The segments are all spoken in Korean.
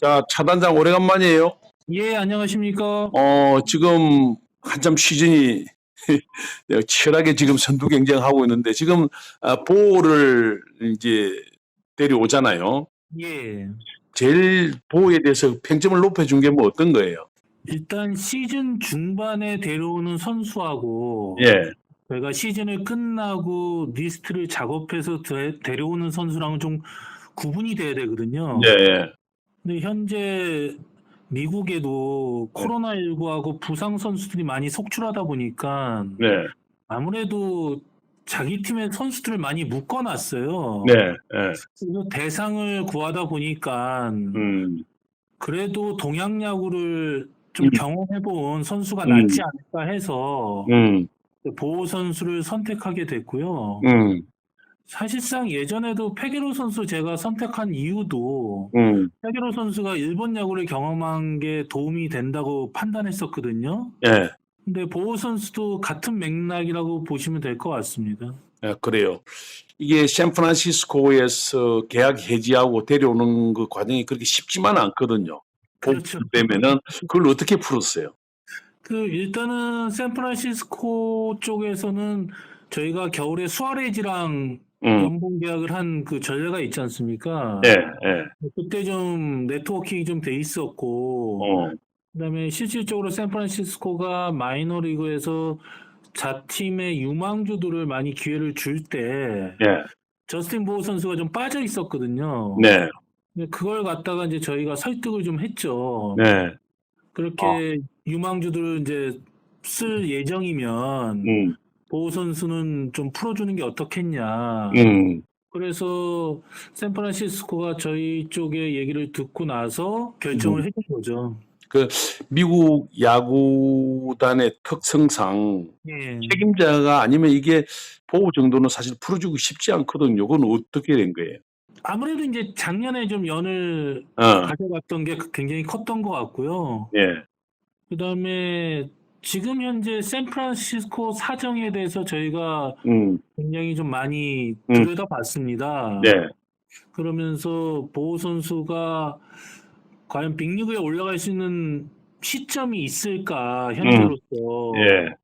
자, 차단장 오래간만이에요. 예, 안녕하십니까. 어, 지금 한참 시즌이 치열하게 지금 선두 경쟁하고 있는데 지금 아, 보호를 이제 데려오잖아요. 예. 제일 보호에 대해서 평점을 높여준 게 뭐 어떤 거예요? 일단 시즌 중반에 데려오는 선수하고 예, 저희가 시즌을 끝나고 리스트를 작업해서 데, 데려오는 선수랑은 좀 구분이 돼야 되거든요. 예, 예. 근데 현재 미국에도 코로나19하고 부상 선수들이 많이 속출하다 보니까 네, 아무래도 자기 팀의 선수들을 많이 묶어놨어요. 네, 예. 그래서 대상을 구하다 보니까 음, 그래도 동양 야구를 좀 음. 경험해본 선수가 음. 낫지 않을까 해서 음, 보호 선수를 선택하게 됐고요. 음, 사실상 예전에도 페게로 선수 제가 선택한 이유도 음, 페게로 선수가 일본 야구를 경험한 게 도움이 된다고 판단했었거든요. 예. 근데 보호 선수도 같은 맥락이라고 보시면 될 것 같습니다. 예, 그래요. 이게 샌프란시스코에서 계약 해지하고 데려오는 그 과정이 그렇게 쉽지만 않거든요. 그렇죠. 때면은 그걸 어떻게 풀었어요? 그 일단은 샌프란시스코 쪽에서는 저희가 겨울에 수아레지랑 음, 연봉 계약을 한 그 전례가 있지 않습니까? 예, 예, 그때 좀 네트워킹이 좀 돼 있었고, 어, 그다음에 실질적으로 샌프란시스코가 마이너리그에서 자팀의 유망주들을 많이 기회를 줄 때 예, 저스틴 보호 선수가 좀 빠져 있었거든요. 네, 근데 그걸 갖다가 이제 저희가 설득을 좀 했죠. 네, 그렇게 어. 유망주들을 이제 쓸 예정이면 음, 보호 선수는 좀 풀어주는 게 어떻겠냐. 음, 그래서 샌프란시스코가 저희 쪽의 얘기를 듣고 나서 결정을 음. 해준 거죠. 미국 야구단의 특성상 예. 책임자가 아니면 이게 보호 정도는 사실 풀어주기 쉽지 않거든요. 그건 어떻게 된 거예요? 아무래도 이제 작년에 좀 연을 어, 가져갔던 게 굉장히 컸던 것 같고요. 예, 그 다음에 지금 현재 샌프란시스코 사정에 대해서 저희가 음, 굉장히 좀 많이 음. 들여다봤습니다. 네, 그러면서 보호 선수가 과연 빅리그에 올라갈 수 있는 시점이 있을까 현재로서. 예,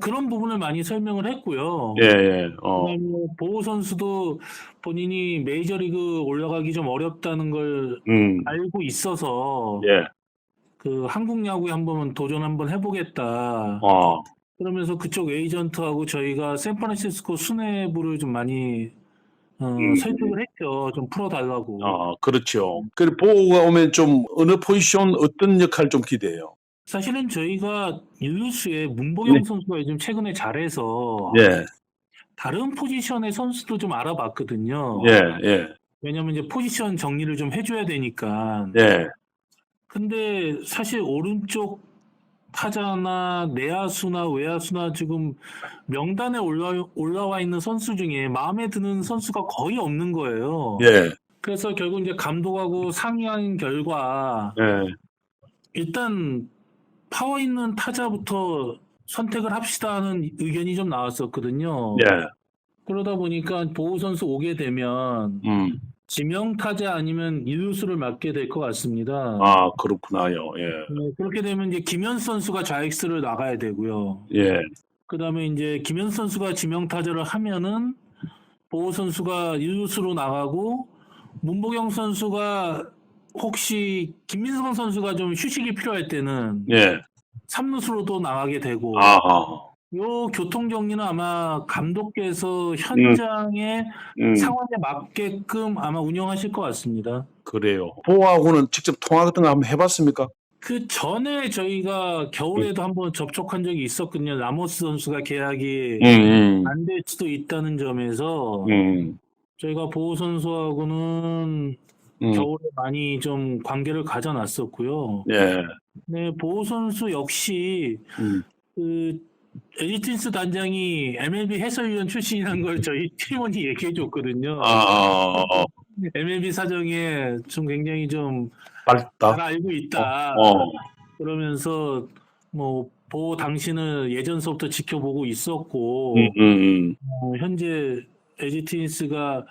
그런 부분을 많이 설명을 했고요. 예, 예, 어, 그다음에 보호 선수도 본인이 메이저리그 올라가기 좀 어렵다는 걸 음, 알고 있어서 예, 그 한국 야구에 한번 도전 한번 해보겠다. 어, 그러면서 그쪽 에이전트하고 저희가 샌프란시스코 수뇌부를 좀 많이 어, 음. 설득을 했죠. 좀 풀어달라고. 어, 그렇죠. 그 보호가 오면 좀 어느 포지션 어떤 역할 좀 기대해요. 사실은 저희가 일루수에 문보경 네. 선수가 요즘 최근에 잘해서 예, 다른 포지션의 선수도 좀 알아봤거든요. 예, 예, 왜냐면 이제 포지션 정리를 좀 해줘야 되니까. 예, 근데 사실 오른쪽 타자나 내야수나 외야수나 지금 명단에 올라, 올라와 있는 선수 중에 마음에 드는 선수가 거의 없는 거예요. 예, 그래서 결국 이제 감독하고 상의한 결과 예, 일단 파워 있는 타자부터 선택을 합시다 하는 의견이 좀 나왔었거든요. 예, 그러다 보니까 보호 선수 오게 되면 음, 지명 타자 아니면 이루수를 맡게 될 것 같습니다. 아, 그렇구나요. 예, 네, 그렇게 되면 이제 김현 선수가 좌익수를 나가야 되고요. 예, 그다음에 이제 김현 선수가 지명 타자를 하면은 보호 선수가 이루수로 나가고 문보경 선수가 혹시 김민성 선수가 좀 휴식이 필요할 때는 예, 삼루수로도 나가게 되고 아하, 요 교통 정리는 아마 감독께서 현장의 음, 상황에 맞게끔 아마 운영하실 것 같습니다. 그래요. 보호하고는 직접 통화 같은 거 한번 해봤습니까? 그 전에 저희가 겨울에도 한번 접촉한 적이 있었거든요. 라모스 선수가 계약이 음, 음, 안 될 수도 있다는 점에서 음, 저희가 보호 선수하고는 음, 겨울에 많이 좀 관계를 가져놨었고요. 예, 네, 보호 선수 역시 음, 그 에디틴스 단장이 MLB 해설위원 출신이라는 걸 저희 팀원이 얘기해 줬거든요. 아, 아, 아, MLB 사정에 좀 굉장히 좀 밝다. 잘 알고 있다. 어, 그러면서 뭐 보호 당신을 예전서부터 지켜보고 있었고 음, 음, 음, 어, 현재 에지틴스가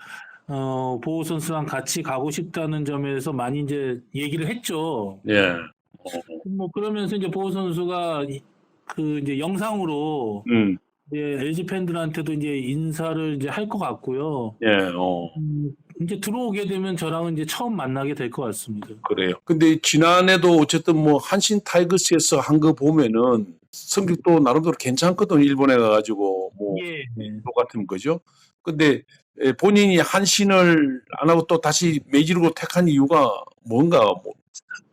어, 보호 선수랑 같이 가고 싶다는 점에서 많이 이제 얘기를 했죠. 예. 어, 뭐 그러면서 이제 보호 선수가 이- 그 이제 영상으로 음, 이제 LG 팬들한테도 이제 인사를 이제 할 것 같고요. 예, 어, 음, 이제 들어오게 되면 저랑은 이제 처음 만나게 될 것 같습니다. 그래요. 근데 지난해도 어쨌든 뭐 한신 타이거스에서 한 거 보면은 성적도 나름대로 괜찮거든. 일본에 가가지고 뭐 예. 똑같은 거죠. 근데 에, 본인이 한신을 안 하고 또 다시 메이지로 택한 이유가 뭔가 뭐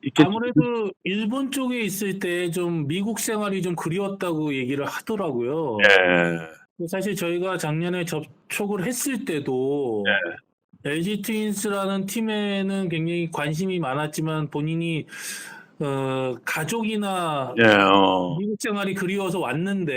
있겠 아무래도 일본 쪽에 있을 때 좀 미국 생활이 좀 그리웠다고 얘기를 하더라고요. 예. 사실 저희가 작년에 접촉을 했을 때도 LG 트윈스라는 팀에는 굉장히 관심이 많았지만 본인이 어, 가족이나 예, 어, 미국 생활이 그리워서 왔는데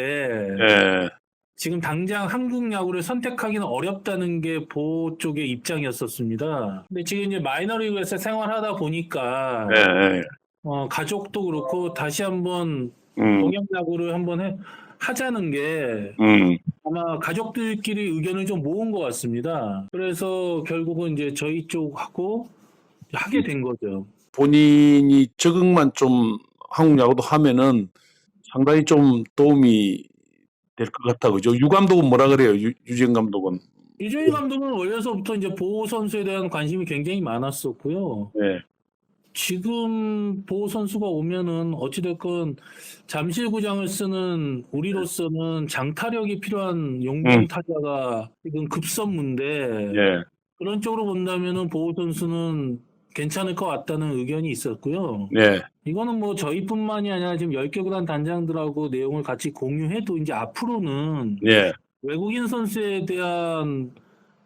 예, 지금 당장 한국 야구를 선택하기는 어렵다는 게 보호 쪽의 입장이었었습니다. 근데 지금 이제 마이너리그에서 생활하다 보니까 예, 예. 어, 가족도 그렇고 다시 한번 음, 동양 야구를 한번 해, 하자는 게 음, 아마 가족들끼리 의견을 좀 모은 것 같습니다. 그래서 결국은 이제 저희 쪽하고 하게 된 거죠. 본인이 적응만 좀 한국 야구도 하면은 상당히 좀 도움이 될 것 같아 그죠? 유 감독은 뭐라 그래요? 유, 유진 감독은 이종희 감독은 원래서부터 이제 보호 선수에 대한 관심이 굉장히 많았었고요. 예, 지금 보호 선수가 오면은 어찌됐건 잠실구장을 쓰는 우리로서는 장타력이 필요한 용병 음. 타자가 지금 급선무인데 예, 그런 쪽으로 본다면은 보호 선수는 괜찮을 것 같다는 의견이 있었고요. 예, 이거는 뭐 저희뿐만이 아니라 지금 10개 구단 단장들하고 내용을 같이 공유해도 이제 앞으로는 예, 외국인 선수에 대한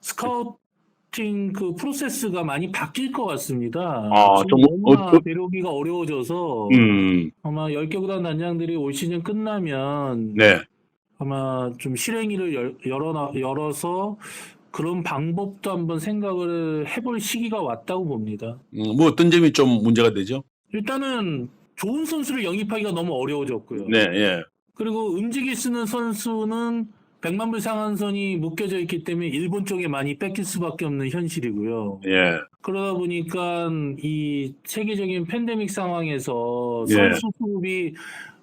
스카우팅 그 프로세스가 많이 바뀔 것 같습니다. 아, 지금 좀 너무나 어- 어- 데려오기가 어려워져서 음, 아마 10개 구단 단장들이 올 시즌 끝나면 네, 아마 좀 실행위를 열, 열어, 열어서 그런 방법도 한번 생각을 해볼 시기가 왔다고 봅니다. 음, 뭐 어떤 점이 좀 문제가 되죠? 일단은 좋은 선수를 영입하기가 너무 어려워졌고요. 네, 예, 그리고 움직일 수 있는 선수는 100만 불 상한선이 묶여져 있기 때문에 일본 쪽에 많이 뺏길 수밖에 없는 현실이고요. 예, 그러다 보니까 이 세계적인 팬데믹 상황에서 예. 선수 수급이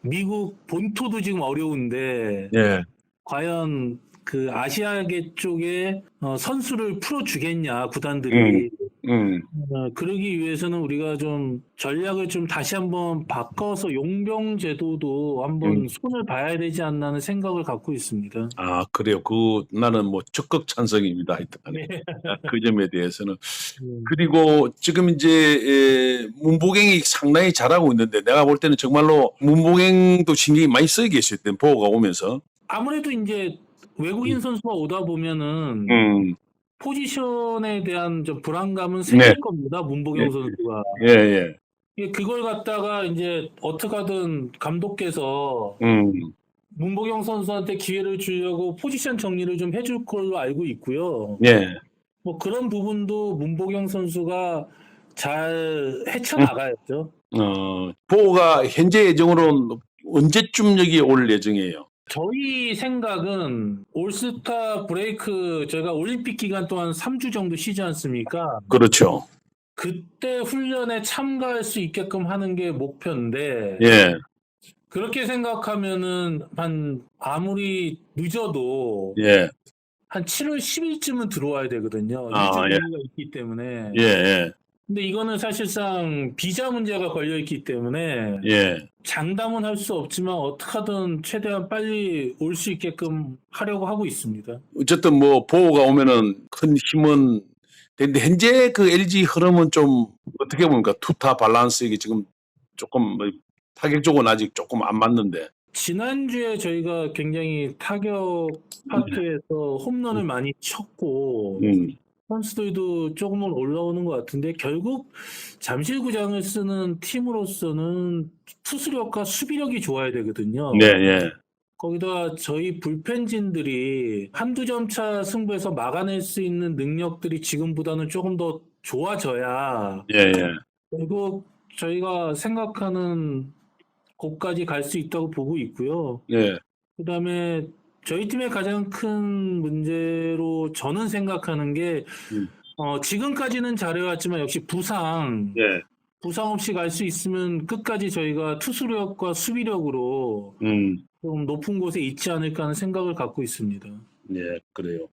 미국 본토도 지금 어려운데 예, 과연 그 아시아계 쪽에 어, 선수를 풀어주겠냐 구단들이 음, 어, 그러기 위해서는 우리가 좀 전략을 좀 다시 한번 바꿔서 용병 제도도 한번 음. 손을 봐야 되지 않나는 생각을 갖고 있습니다. 아 그래요. 그 나는 뭐 적극 찬성입니다. 하여튼 네. 그 점에 대해서는 음, 그리고 지금 이제 에, 문보경이 상당히 잘하고 있는데 내가 볼 때는 정말로 문보경도 신경이 많이 때 보호가 오면서 아무래도 이제 외국인 선수가 오다 보면은 음, 포지션에 대한 좀 불안감은 생길 네. 겁니다. 문보경 예. 선수가 예, 예, 이게 그걸 갖다가 이제 어떻게든 감독께서 음, 문보경 선수한테 기회를 주려고 포지션 정리를 좀 해줄 걸로 알고 있고요. 예, 뭐 그런 부분도 문보경 선수가 잘 헤쳐나가야죠. 어, 보호가 현재 예정으로는 언제쯤 여기 올 예정이에요? 저희 생각은 올스타 브레이크 저희가 올림픽 기간 동안 3주 정도 쉬지 않습니까? 그렇죠. 그때 훈련에 참가할 수 있게끔 하는 게 목표인데 예, 그렇게 생각하면은 한 아무리 늦어도 예, 한 7월 10일쯤은 들어와야 되거든요. 아, 예. 있기 때문에. 예, 예, 근데 이거는 사실상 비자 문제가 걸려 있기 때문에 예, 장담은 할 수 없지만 어떻게든 최대한 빨리 올 수 있게끔 하려고 하고 있습니다. 어쨌든 뭐 보호가 오면은 큰 힘은 되는데 현재 그 LG 흐름은 좀 어떻게 보니까 투타 밸런스 이게 지금 조금 뭐 타격 쪽은 아직 조금 안 맞는데. 지난주에 저희가 굉장히 타격 파트에서 홈런을 많이 쳤고 음, 선수들도 조금은 올라오는 것 같은데 결국 잠실구장을 쓰는 팀으로서는 투수력과 수비력이 좋아야 되거든요. 네, 예, 거기다 저희 불펜진들이 한두 점 차 승부에서 막아낼 수 있는 능력들이 지금보다는 조금 더 좋아져야 예, 예, 결국 저희가 생각하는 곳까지 갈 수 있다고 보고 있고요. 예, 그다음에 저희 팀의 가장 큰 문제로 저는 생각하는 게 음. 어, 지금까지는 잘해왔지만 역시 부상, 예. 부상 없이 갈 수 있으면 끝까지 저희가 투수력과 수비력으로 음. 좀 높은 곳에 있지 않을까 하는 생각을 갖고 있습니다. 예, 그래요.